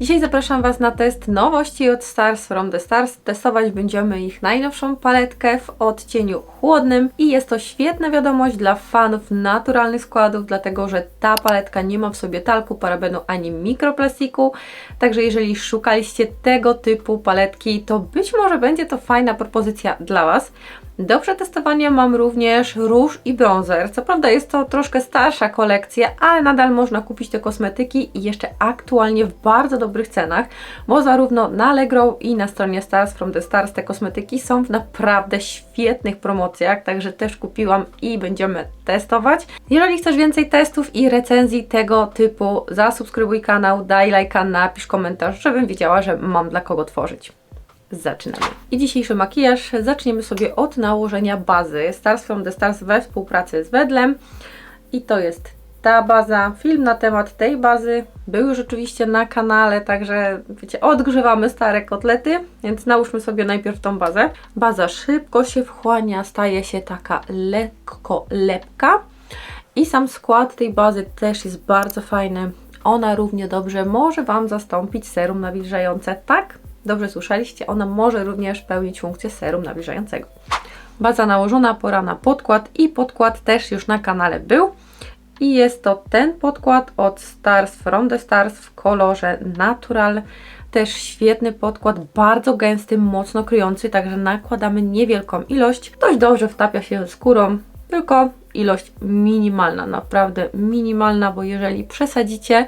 Dzisiaj zapraszam Was na test nowości od Stars from the Stars. Testować będziemy ich najnowszą paletkę w odcieniu chłodnym i jest to świetna wiadomość dla fanów naturalnych składów, dlatego że ta paletka nie ma w sobie talku, parabenu ani mikroplastiku. Także jeżeli szukaliście tego typu paletki, to być może będzie to fajna propozycja dla Was. Do przetestowania mam również róż i bronzer. Co prawda jest to troszkę starsza kolekcja, ale nadal można kupić te kosmetyki i jeszcze aktualnie w bardzo dobrych cenach, bo zarówno na Allegro i na stronie Stars from the Stars te kosmetyki są w naprawdę świetnych promocjach, także też kupiłam i będziemy testować. Jeżeli chcesz więcej testów i recenzji tego typu, zasubskrybuj kanał, daj lajka, napisz komentarz, żebym wiedziała, że mam dla kogo tworzyć zaczynamy. I dzisiejszy makijaż zaczniemy sobie od nałożenia bazy Stars from the Stars we współpracy z Wedlem. I to jest ta baza. Film na temat tej bazy był już oczywiście na kanale, także wiecie, odgrzewamy stare kotlety, więc nałóżmy sobie najpierw tą bazę. Baza szybko się wchłania, staje się taka lekko lepka. I sam skład tej bazy też jest bardzo fajny. Ona równie dobrze może Wam zastąpić serum nawilżające, tak? Dobrze słyszeliście, ona może również pełnić funkcję serum nawilżającego. Baza nałożona, pora na podkład i podkład też już na kanale był. I jest to ten podkład od Stars From The Stars w kolorze Natural. Też świetny podkład, bardzo gęsty, mocno kryjący, także nakładamy niewielką ilość. Dość dobrze wtapia się skórą, tylko ilość minimalna, naprawdę minimalna, bo jeżeli przesadzicie,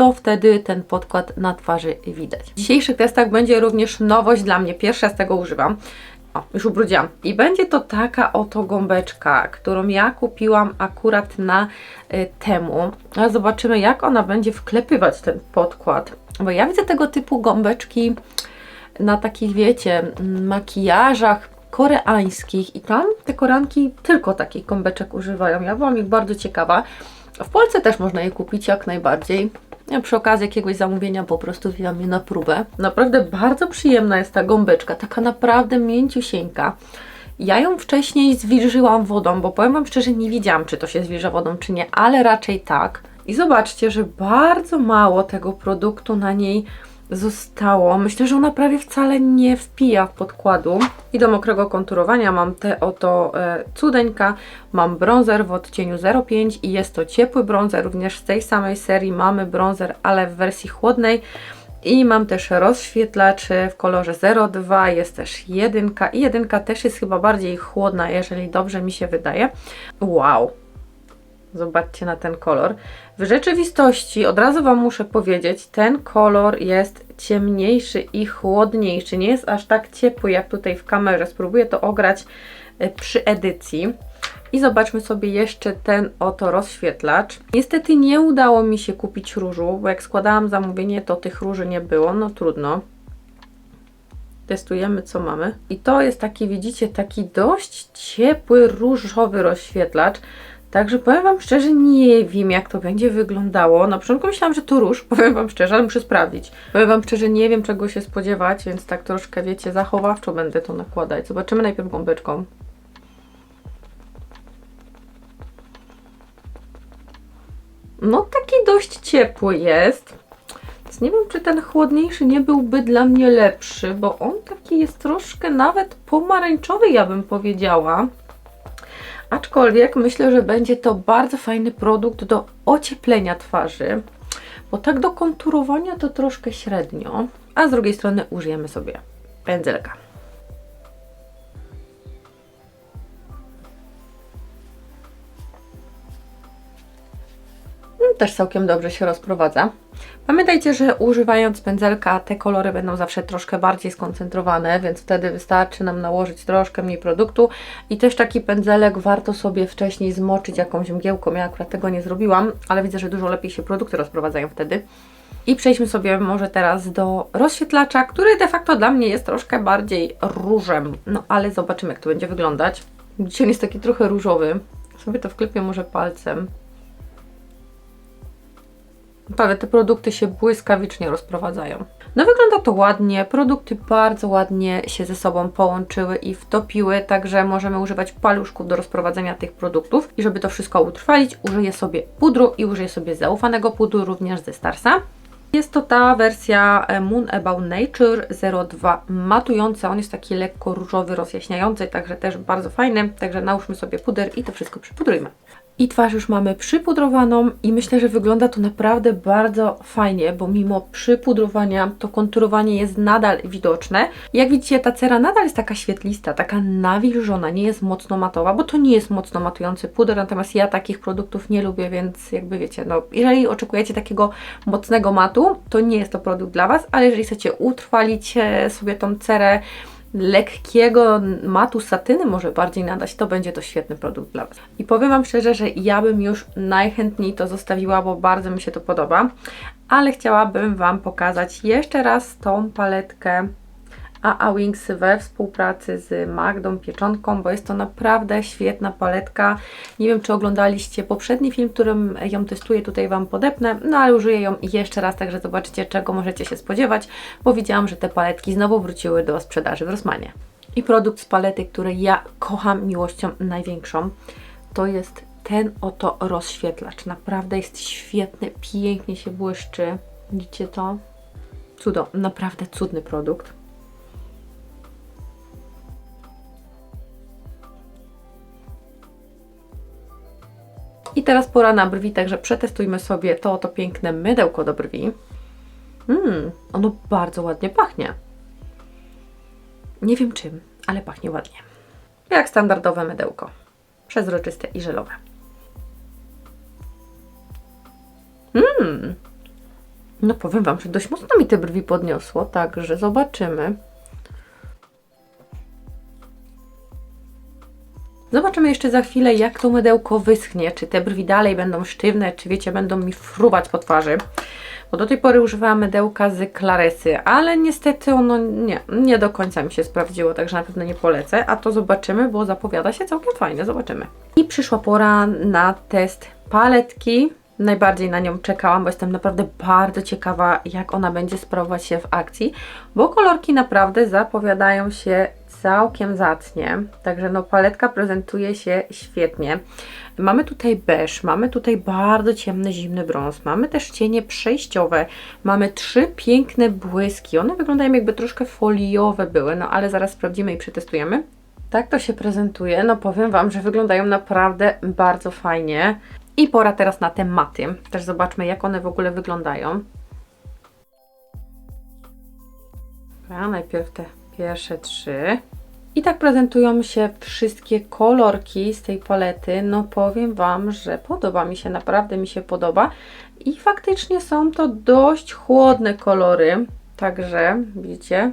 to wtedy ten podkład na twarzy widać. W dzisiejszych testach będzie również nowość dla mnie, pierwsza z tego używam. O, już ubrudziłam. I będzie to taka oto gąbeczka, którą ja kupiłam akurat na y, temu. A zobaczymy, jak ona będzie wklepywać ten podkład. Bo ja widzę tego typu gąbeczki na takich, wiecie, makijażach koreańskich i tam te koranki tylko takich gąbeczek używają. Ja byłam ich bardzo ciekawa. W Polsce też można je kupić jak najbardziej. Ja przy okazji jakiegoś zamówienia po prostu wzięłam je na próbę. Naprawdę bardzo przyjemna jest ta gąbeczka, taka naprawdę mięciusieńka. Ja ją wcześniej zwilżyłam wodą, bo powiem Wam szczerze, nie wiedziałam, czy to się zwilża wodą, czy nie, ale raczej tak. I zobaczcie, że bardzo mało tego produktu na niej zostało. Myślę, że ona prawie wcale nie wpija w podkładu. I do mokrego konturowania mam te oto e, cudeńka. Mam bronzer w odcieniu 05 i jest to ciepły bronzer. Również z tej samej serii mamy bronzer, ale w wersji chłodnej. I mam też rozświetlacz w kolorze 02, jest też jedynka i jedynka też jest chyba bardziej chłodna, jeżeli dobrze mi się wydaje. Wow, Zobaczcie na ten kolor. W rzeczywistości, od razu Wam muszę powiedzieć, ten kolor jest ciemniejszy i chłodniejszy. Nie jest aż tak ciepły jak tutaj w kamerze. Spróbuję to ograć e, przy edycji. I zobaczmy sobie jeszcze ten oto rozświetlacz. Niestety nie udało mi się kupić różu, bo jak składałam zamówienie, to tych róży nie było. No trudno. Testujemy, co mamy. I to jest taki, widzicie, taki dość ciepły, różowy rozświetlacz. Także powiem Wam szczerze, nie wiem jak to będzie wyglądało. Na początku myślałam, że to róż, powiem Wam szczerze, ale muszę sprawdzić. Powiem Wam szczerze, nie wiem czego się spodziewać, więc tak troszkę, wiecie, zachowawczo będę to nakładać. Zobaczymy najpierw gąbeczką. No taki dość ciepły jest. Więc nie wiem, czy ten chłodniejszy nie byłby dla mnie lepszy, bo on taki jest troszkę nawet pomarańczowy, ja bym powiedziała. Aczkolwiek myślę, że będzie to bardzo fajny produkt do ocieplenia twarzy, bo tak do konturowania to troszkę średnio, a z drugiej strony użyjemy sobie pędzelka. No, też całkiem dobrze się rozprowadza. Pamiętajcie, że używając pędzelka te kolory będą zawsze troszkę bardziej skoncentrowane, więc wtedy wystarczy nam nałożyć troszkę mniej produktu i też taki pędzelek warto sobie wcześniej zmoczyć jakąś mgiełką. Ja akurat tego nie zrobiłam, ale widzę, że dużo lepiej się produkty rozprowadzają wtedy. I przejdźmy sobie może teraz do rozświetlacza, który de facto dla mnie jest troszkę bardziej różem. No ale zobaczymy, jak to będzie wyglądać. Dzisiaj jest taki trochę różowy. Sobie to wklepię może palcem. Naprawdę te produkty się błyskawicznie rozprowadzają. No wygląda to ładnie, produkty bardzo ładnie się ze sobą połączyły i wtopiły, także możemy używać paluszków do rozprowadzenia tych produktów. I żeby to wszystko utrwalić, użyję sobie pudru i użyję sobie zaufanego pudru również ze Starsa. Jest to ta wersja e, Moon About Nature 02 matujący. On jest taki lekko różowy, rozjaśniający, także też bardzo fajny. Także nałóżmy sobie puder i to wszystko przypudrujmy. I twarz już mamy przypudrowaną i myślę, że wygląda to naprawdę bardzo fajnie, bo mimo przypudrowania to konturowanie jest nadal widoczne. Jak widzicie, ta cera nadal jest taka świetlista, taka nawilżona, nie jest mocno matowa, bo to nie jest mocno matujący puder, natomiast ja takich produktów nie lubię, więc jakby wiecie, no jeżeli oczekujecie takiego mocnego matu, to nie jest to produkt dla Was, ale jeżeli chcecie utrwalić e, sobie tą cerę, lekkiego matu satyny może bardziej nadać, to będzie to świetny produkt dla Was. I powiem Wam szczerze, że ja bym już najchętniej to zostawiła, bo bardzo mi się to podoba, ale chciałabym Wam pokazać jeszcze raz tą paletkę AA Wings we współpracy z Magdą Pieczonką, bo jest to naprawdę świetna paletka. Nie wiem, czy oglądaliście poprzedni film, którym ją testuję, tutaj Wam podepnę, no ale użyję ją jeszcze raz, także zobaczycie, czego możecie się spodziewać, bo widziałam, że te paletki znowu wróciły do sprzedaży w Rosmanie. I produkt z palety, który ja kocham miłością największą, to jest ten oto rozświetlacz. Naprawdę jest świetny, pięknie się błyszczy. Widzicie to? Cudo, naprawdę cudny produkt. I teraz pora na brwi, także przetestujmy sobie to oto piękne mydełko do brwi. Mmm, ono bardzo ładnie pachnie. Nie wiem czym, ale pachnie ładnie. Jak standardowe mydełko. Przezroczyste i żelowe. Mmm. No powiem Wam, że dość mocno mi te brwi podniosło, także zobaczymy. Zobaczymy jeszcze za chwilę, jak to mydełko wyschnie. Czy te brwi dalej będą sztywne, czy wiecie, będą mi fruwać po twarzy. Bo do tej pory używałam mydełka z Claresy, ale niestety ono nie, nie do końca mi się sprawdziło, także na pewno nie polecę. A to zobaczymy, bo zapowiada się całkiem fajnie, zobaczymy. I przyszła pora na test paletki. Najbardziej na nią czekałam, bo jestem naprawdę bardzo ciekawa, jak ona będzie sprawować się w akcji, bo kolorki naprawdę zapowiadają się całkiem zacnie, także no paletka prezentuje się świetnie. Mamy tutaj beż, mamy tutaj bardzo ciemny, zimny brąz, mamy też cienie przejściowe, mamy trzy piękne błyski, one wyglądają jakby troszkę foliowe były, no ale zaraz sprawdzimy i przetestujemy. Tak to się prezentuje, no powiem Wam, że wyglądają naprawdę bardzo fajnie. I pora teraz na te maty, też zobaczmy jak one w ogóle wyglądają. Dobra, najpierw te pierwsze trzy. I tak prezentują się wszystkie kolorki z tej palety. No powiem Wam, że podoba mi się, naprawdę mi się podoba. I faktycznie są to dość chłodne kolory. Także widzicie,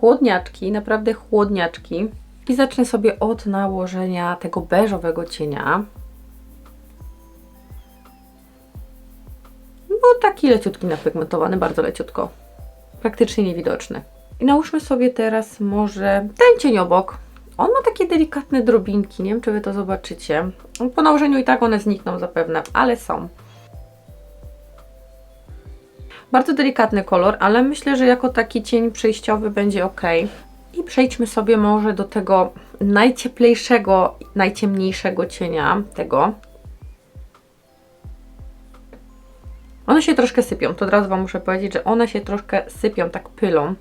chłodniaczki, naprawdę chłodniaczki. I zacznę sobie od nałożenia tego beżowego cienia. Bo taki leciutki napigmentowany, bardzo leciutko. Praktycznie niewidoczny. I nałóżmy sobie teraz może ten cień obok. On ma takie delikatne drobinki, nie wiem czy Wy to zobaczycie. Po nałożeniu i tak one znikną zapewne, ale są. Bardzo delikatny kolor, ale myślę, że jako taki cień przejściowy będzie ok. I przejdźmy sobie może do tego najcieplejszego, najciemniejszego cienia, tego. One się troszkę sypią, to od razu Wam muszę powiedzieć, że one się troszkę sypią, tak pylą.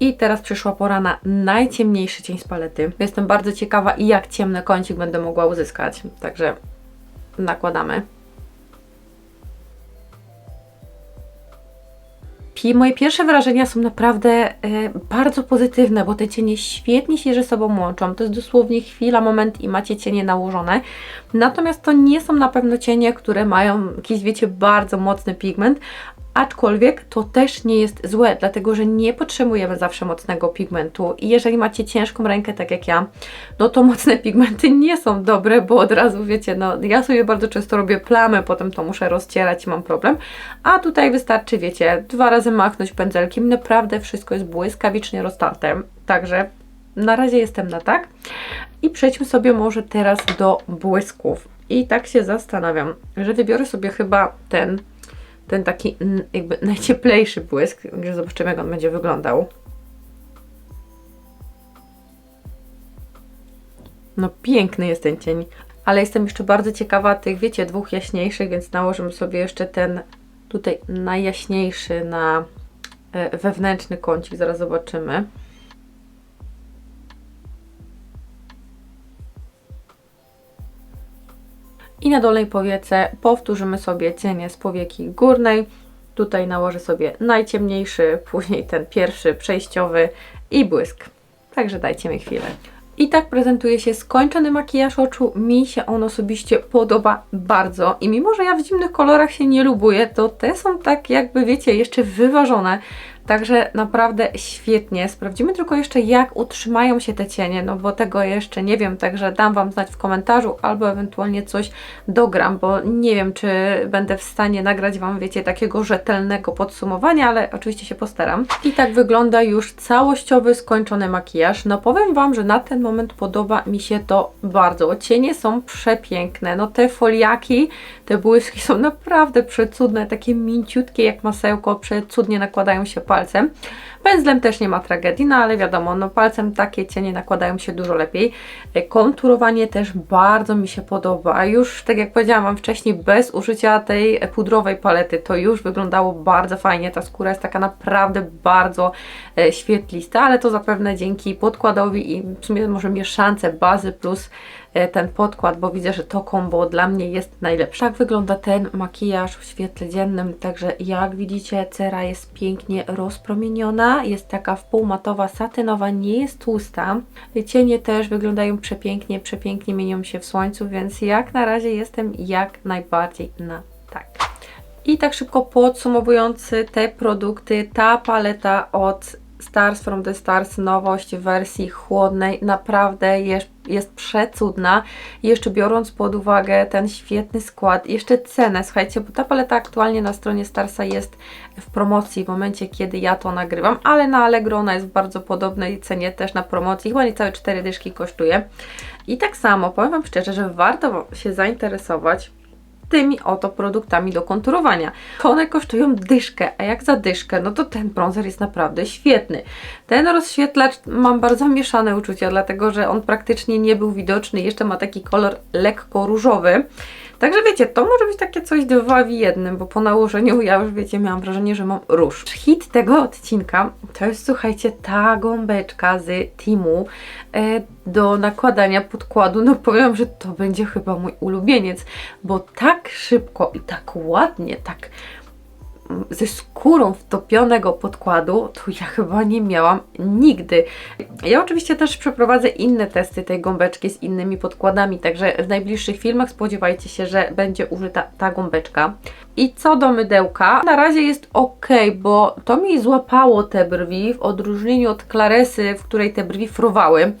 I teraz przyszła pora na najciemniejszy cień z palety. Jestem bardzo ciekawa i jak ciemny kącik będę mogła uzyskać. Także nakładamy. moje pierwsze wrażenia są naprawdę e, bardzo pozytywne, bo te cienie świetnie się ze sobą łączą. To jest dosłownie chwila, moment i macie cienie nałożone. Natomiast to nie są na pewno cienie, które mają jakiś, wiecie, bardzo mocny pigment, Aczkolwiek to też nie jest złe, dlatego że nie potrzebujemy zawsze mocnego pigmentu i jeżeli macie ciężką rękę, tak jak ja, no to mocne pigmenty nie są dobre, bo od razu wiecie, no ja sobie bardzo często robię plamy, potem to muszę rozcierać i mam problem, a tutaj wystarczy, wiecie, dwa razy machnąć pędzelkiem, naprawdę wszystko jest błyskawicznie roztarte, także na razie jestem na tak. I przejdźmy sobie może teraz do błysków. I tak się zastanawiam, że wybiorę sobie chyba ten ten taki jakby najcieplejszy błysk, że zobaczymy jak on będzie wyglądał. No piękny jest ten cień. Ale jestem jeszcze bardzo ciekawa tych, wiecie, dwóch jaśniejszych, więc nałożymy sobie jeszcze ten tutaj najjaśniejszy na e, wewnętrzny kącik. Zaraz zobaczymy. I na dolnej powiece powtórzymy sobie cienie z powieki górnej. Tutaj nałożę sobie najciemniejszy, później ten pierwszy przejściowy i błysk. Także dajcie mi chwilę. I tak prezentuje się skończony makijaż oczu. Mi się on osobiście podoba bardzo. I mimo, że ja w zimnych kolorach się nie lubuję, to te są tak jakby, wiecie, jeszcze wyważone. Także naprawdę świetnie. Sprawdzimy tylko jeszcze, jak utrzymają się te cienie, no bo tego jeszcze nie wiem, także dam Wam znać w komentarzu albo ewentualnie coś dogram, bo nie wiem, czy będę w stanie nagrać Wam, wiecie, takiego rzetelnego podsumowania, ale oczywiście się postaram. I tak wygląda już całościowy, skończony makijaż. No powiem Wam, że na ten moment podoba mi się to bardzo. Cienie są przepiękne, no te foliaki, te błyski są naprawdę przecudne, takie mięciutkie jak masełko, przecudnie nakładają się palce palcem. Pędzlem też nie ma tragedii, no ale wiadomo, no palcem takie cienie nakładają się dużo lepiej. E, konturowanie też bardzo mi się podoba. Już, tak jak powiedziałam Wam wcześniej, bez użycia tej pudrowej palety to już wyglądało bardzo fajnie. Ta skóra jest taka naprawdę bardzo e, świetlista, ale to zapewne dzięki podkładowi i w sumie może mieszance bazy plus E, ten podkład, bo widzę, że to kombo dla mnie jest najlepsze. Tak wygląda ten makijaż w świetle dziennym, także jak widzicie cera jest pięknie rozpromieniona, jest taka wpółmatowa, satynowa, nie jest tłusta. Cienie też wyglądają przepięknie, przepięknie mienią się w słońcu, więc jak na razie jestem jak najbardziej na tak. I tak szybko podsumowując te produkty, ta paleta od Stars from the Stars, nowość w wersji chłodnej, naprawdę jest, jest przecudna. Jeszcze biorąc pod uwagę ten świetny skład, jeszcze cenę, słuchajcie, bo ta paleta aktualnie na stronie Starsa jest w promocji w momencie, kiedy ja to nagrywam, ale na Allegro ona jest w bardzo podobnej cenie też na promocji, chyba niecałe 4 dyszki kosztuje. I tak samo, powiem Wam szczerze, że warto się zainteresować tymi oto produktami do konturowania. One kosztują dyszkę, a jak za dyszkę, no to ten bronzer jest naprawdę świetny. Ten rozświetlacz mam bardzo mieszane uczucia, dlatego że on praktycznie nie był widoczny, jeszcze ma taki kolor lekko różowy. Także wiecie, to może być takie coś dwa w jednym, bo po nałożeniu ja już wiecie, miałam wrażenie, że mam róż. Hit tego odcinka to jest słuchajcie ta gąbeczka z Timu e, do nakładania podkładu. No powiem, że to będzie chyba mój ulubieniec, bo tak szybko i tak ładnie, tak ze skórą wtopionego podkładu, to ja chyba nie miałam nigdy. Ja oczywiście też przeprowadzę inne testy tej gąbeczki z innymi podkładami, także w najbliższych filmach spodziewajcie się, że będzie użyta ta gąbeczka. I co do mydełka, na razie jest ok, bo to mi złapało te brwi w odróżnieniu od Klaresy, w której te brwi fruwały.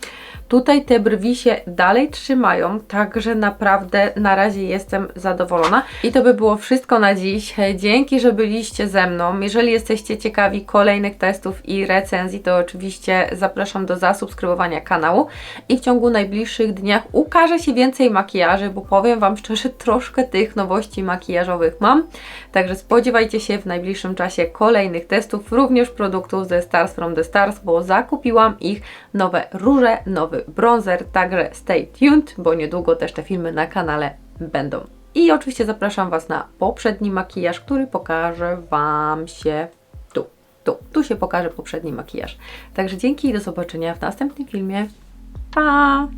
Tutaj te brwi się dalej trzymają, także naprawdę na razie jestem zadowolona. I to by było wszystko na dziś. Dzięki, że byliście ze mną. Jeżeli jesteście ciekawi kolejnych testów i recenzji, to oczywiście zapraszam do zasubskrybowania kanału. I w ciągu najbliższych dniach ukaże się więcej makijaży, bo powiem Wam szczerze, troszkę tych nowości makijażowych mam. Także spodziewajcie się w najbliższym czasie kolejnych testów, również produktów ze Stars from the Stars, bo zakupiłam ich nowe róże, nowe bronzer, także stay tuned, bo niedługo też te filmy na kanale będą. I oczywiście zapraszam Was na poprzedni makijaż, który pokaże Wam się tu. Tu, tu się pokaże poprzedni makijaż. Także dzięki i do zobaczenia w następnym filmie. Pa!